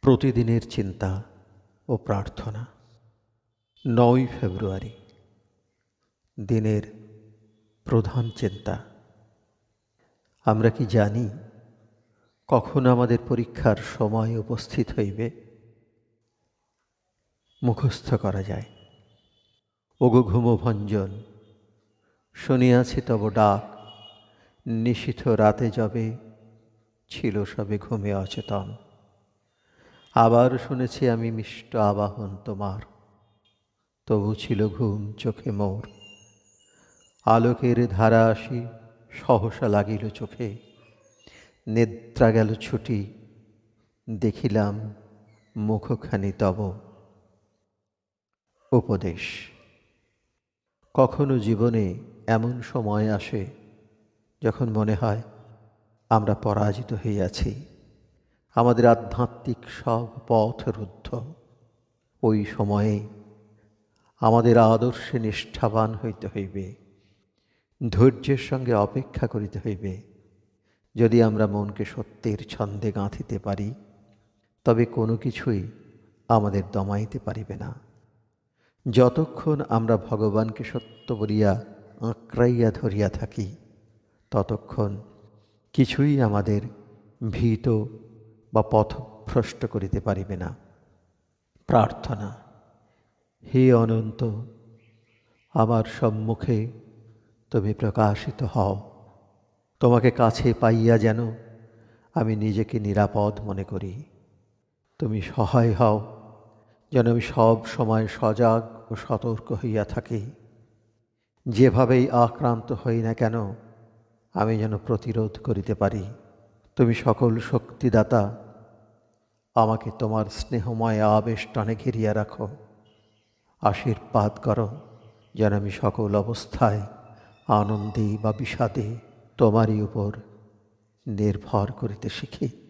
প্রতিদিনের চিন্তা ও প্রার্থনা। নয় ফেব্রুয়ারি, দিনের প্রধান চিন্তা। আমরা কি জানি কখন আমাদের পরীক্ষার সময় উপস্থিত হইবে? মুখস্থ করা যায়। ওগো ঘুমভঞ্জন, শুনিয়াছি তব ডাক, নিশীথ রাতে যবে ছিল সবে ঘুমে অচেতন। আবার শুনেছি আমি মিষ্ট আবাহন তোমার। তবু ছিল ঘুম চোখে মোর। আলোকের ধারা আসি, সহসা লাগিল চোখে। নিদ্রা গেল ছুটি, দেখিলাম মুখখানি তব। উপদেশ, কখনো জীবনে এমন সময় আসে যখন মনে হয় আমরা পরাজিত হইয়াছি। আমাদের আধ্যাত্মিক সব পথ রুদ্ধ। ওই সময়ে আমাদের আদর্শে নিষ্ঠাবান হইতে হইবে, ধৈর্যের সঙ্গে অপেক্ষা করিতে হইবে। যদি আমরা মনকে সত্যের ছন্দে গাঁথিতে পারি, তবে কোনো কিছুই আমাদের দমাইতে পারিবে না। যতক্ষণ আমরা ভগবানকে সত্য বলিয়া আঁকড়াইয়া ধরিয়া থাকি, ততক্ষণ কিছুই আমাদের ভীত বা পথভ্রষ্ট করিতে পারিবে না। প্রার্থনা, হে অনন্ত, আমার সম্মুখে তুমি প্রকাশিত হও। তোমাকে কাছে পাইয়া যেন আমি নিজেকে নিরাপদ মনে করি। তুমি সহায় হও, যেন আমি সব সময় সজাগ ও সতর্ক হইয়া থাকি। যেভাবেই আক্রান্ত হই না কেন, আমি যেন প্রতিরোধ করিতে পারি। তুমি সকল শক্তিদাতা আমাকে তোমার স্নেহময় আবেশ টানে ঘিরিয়া রাখো। আশীর্বাদ করো যেন আমি সকল অবস্থায় আনন্দে বা বিষাদে তোমারই উপর নির্ভর করিতে শিখি।